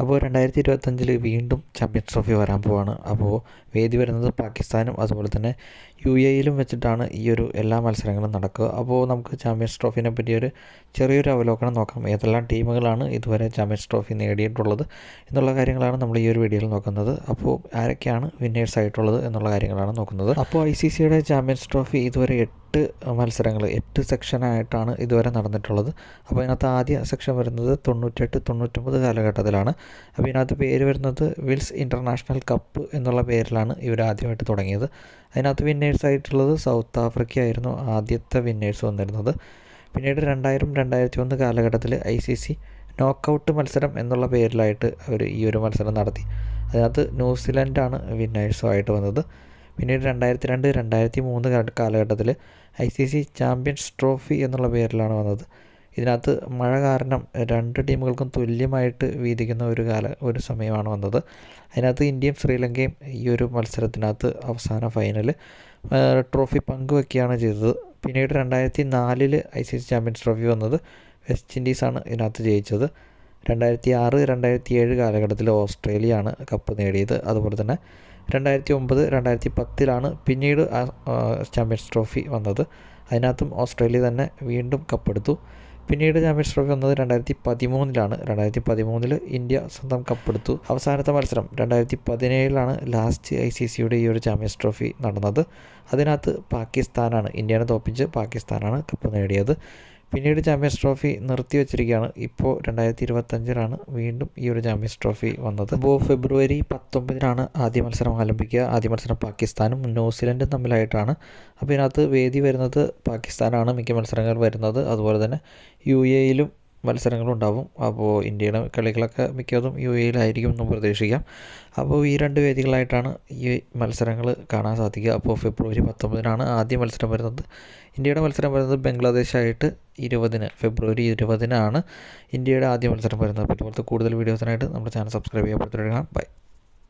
അപ്പോൾ രണ്ടായിരത്തി ഇരുപത്തഞ്ചിൽ വീണ്ടും ചാമ്പ്യൻസ് ട്രോഫി വരാൻ പോവാണ്. അപ്പോൾ വേദി വരുന്നത് പാകിസ്ഥാനും അതുപോലെ തന്നെ യു എയിലും വെച്ചിട്ടാണ് ഈ ഒരു എല്ലാ മത്സരങ്ങളും നടക്കുക. അപ്പോൾ നമുക്ക് ചാമ്പ്യൻസ് ട്രോഫിനെ പറ്റി ഒരു ചെറിയൊരു അവലോകനം നോക്കാം. ഏതെല്ലാം ടീമുകളാണ് ഇതുവരെ ചാമ്പ്യൻസ് ട്രോഫി നേടിയിട്ടുള്ളത് എന്നുള്ള കാര്യങ്ങളാണ് നമ്മൾ ഈ ഒരു വീഡിയോയിൽ നോക്കുന്നത്. അപ്പോൾ ആരൊക്കെയാണ് വിന്നേഴ്സ് ആയിട്ടുള്ളത് എന്നുള്ള കാര്യങ്ങളാണ് നോക്കുന്നത്. അപ്പോൾ ഐ സി സിയുടെ ചാമ്പ്യൻസ് ട്രോഫി ഇതുവരെ എട്ട് മത്സരങ്ങൾ എട്ട് സെക്ഷനായിട്ടാണ് ഇതുവരെ നടന്നിട്ടുള്ളത്. അപ്പോൾ ഇതിനകത്ത് ആദ്യ സെക്ഷൻ വരുന്നത് തൊണ്ണൂറ്റെട്ട് തൊണ്ണൂറ്റൊമ്പത് കാലഘട്ടത്തിലാണ്. അപ്പോൾ ഇതിനകത്ത് പേര് വരുന്നത് വിൽസ് ഇന്റർനാഷണൽ കപ്പ് എന്നുള്ള പേരിലാണ് ഇവർ ആദ്യമായിട്ട് തുടങ്ങിയത്. അതിനകത്ത് വിന്നേഴ്സ് ആയിട്ടുള്ളത് സൗത്ത് ആഫ്രിക്ക ആയിരുന്നു ആദ്യത്തെ വിന്നേഴ്സ് വന്നിരുന്നത്. പിന്നീട് രണ്ടായിരം രണ്ടായിരത്തി ഒന്ന് കാലഘട്ടത്തിൽ ഐ സി സി നോക്കൗട്ട് മത്സരം എന്നുള്ള പേരിലായിട്ട് അവർ ഈ ഒരു മത്സരം നടത്തി. അതിനകത്ത് ന്യൂസിലൻഡാണ് വിന്നേഴ്സുമായിട്ട് വന്നത്. പിന്നീട് രണ്ടായിരത്തി രണ്ട് രണ്ടായിരത്തി മൂന്ന് കാലഘട്ടത്തിൽ I C C champions trophy എന്നുള്ള പേരിലാണ് വന്നത്. ഇതിനകത്ത് മഴ കാരണം രണ്ട് ടീമുകൾക്കും തുല്യമായിട്ട് വീതിക്കുന്ന ഒരു കാല ഒരു സമയമാണ് വന്നത്. അതിനകത്ത് ഇന്ത്യയും ശ്രീലങ്കയും ഈ ഒരു മത്സരത്തിനകത്ത് അവസാന ഫൈനൽ ട്രോഫി പങ്കുവെക്കുകയാണ് ചെയ്തത്. പിന്നീട് രണ്ടായിരത്തി നാലിൽ I C C champions trophy വന്നത് വെസ്റ്റ് ഇൻഡീസാണ് ഇതിനകത്ത് ജയിച്ചത്. രണ്ടായിരത്തി ആറ് രണ്ടായിരത്തി ഏഴ് കാലഘട്ടത്തിൽ ഓസ്ട്രേലിയയാണ് കപ്പ് നേടിയത്. അതുപോലെ തന്നെ രണ്ടായിരത്തി ഒമ്പത് രണ്ടായിരത്തി പത്തിലാണ് പിന്നീട് ചാമ്പ്യൻസ് ട്രോഫി വന്നത്. അതിനകത്തും ഓസ്ട്രേലിയ തന്നെ വീണ്ടും കപ്പെടുത്തു. പിന്നീട് ചാമ്പ്യൻസ് ട്രോഫി വന്നത് രണ്ടായിരത്തി പതിമൂന്നിലാണ് രണ്ടായിരത്തി പതിമൂന്നിൽ ഇന്ത്യ സ്വന്തം കപ്പെടുത്തു. അവസാനത്തെ മത്സരം രണ്ടായിരത്തി പതിനേഴിലാണ് ലാസ്റ്റ് ഐ സി സിയുടെ ഈ ഒരു ചാമ്പ്യൻസ് ട്രോഫി നടന്നത്. അതിനകത്ത് പാകിസ്ഥാനാണ് ഇന്ത്യനെ തോപ്പിച്ച് പാകിസ്ഥാനാണ് കപ്പ് നേടിയത്. പിന്നീട് ചാമ്പ്യൻസ് ട്രോഫി നിർത്തി വെച്ചിരിക്കുകയാണ്. ഇപ്പോൾ രണ്ടായിരത്തി ഇരുപത്തഞ്ചിലാണ് വീണ്ടും ഈ ഒരു ചാമ്പ്യൻസ് ട്രോഫി വന്നത്. അപ്പോൾ ഫെബ്രുവരി പത്തൊമ്പതിനാണ് ആദ്യ മത്സരം ആരംഭിക്കുക. ആദ്യ മത്സരം പാകിസ്ഥാനും ന്യൂസിലൻഡും തമ്മിലായിട്ടാണ്. അപ്പോൾ ഇതിനകത്ത് വേദി വരുന്നത് പാകിസ്ഥാനാണ്. മിക്ക മത്സരങ്ങൾ വരുന്നത്. അതുപോലെ തന്നെ യു എയിലും മത്സരങ്ങളുണ്ടാവും. അപ്പോൾ ഇന്ത്യയുടെ കളികളൊക്കെ മിക്കതും യു എയിലായിരിക്കും എന്ന് പ്രതീക്ഷിക്കാം. അപ്പോൾ ഈ രണ്ട് വേദികളായിട്ടാണ് ഈ മത്സരങ്ങൾ കാണാൻ സാധിക്കുക. അപ്പോൾ ഫെബ്രുവരി പത്തൊമ്പതിനാണ് ആദ്യ മത്സരം വരുന്നത്. ഇന്ത്യയുടെ മത്സരം വരുന്നത് ബംഗ്ലാദേശായിട്ട് ഇരുപതിന് ഫെബ്രുവരി ഇരുപതിനാണ് ഇന്ത്യയുടെ ആദ്യ മത്സരം വരുന്നത്. അപ്പോൾ ഇതുപോലത്തെ കൂടുതൽ വീഡിയോസിനായിട്ട് നമ്മുടെ ചാനൽ സബ്സ്ക്രൈബ് ചെയ്യാൻ ബൈ